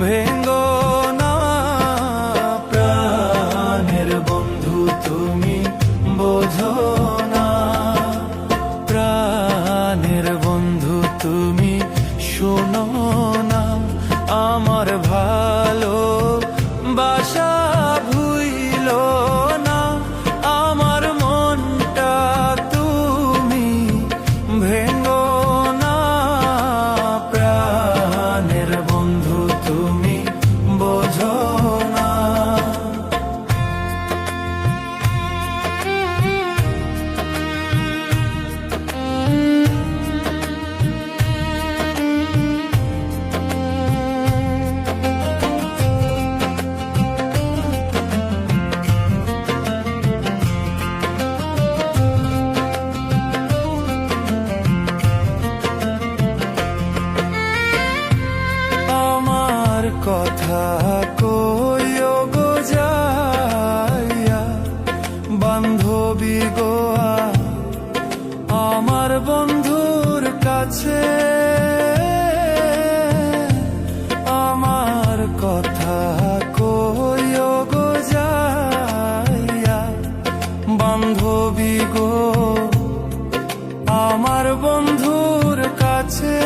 ভেঙ্গো না প্রাণের বন্ধু তুমি বোঝো না। প্রাণের বন্ধু তুমি শোনো না আমার কথা কইও গো যাইয়া, বান্ধবী গোয়া আমার বন্ধুর কাছে। আমার কথা কইও গো যাইয়া, বান্ধবী গো, আমার বন্ধুর কাছে।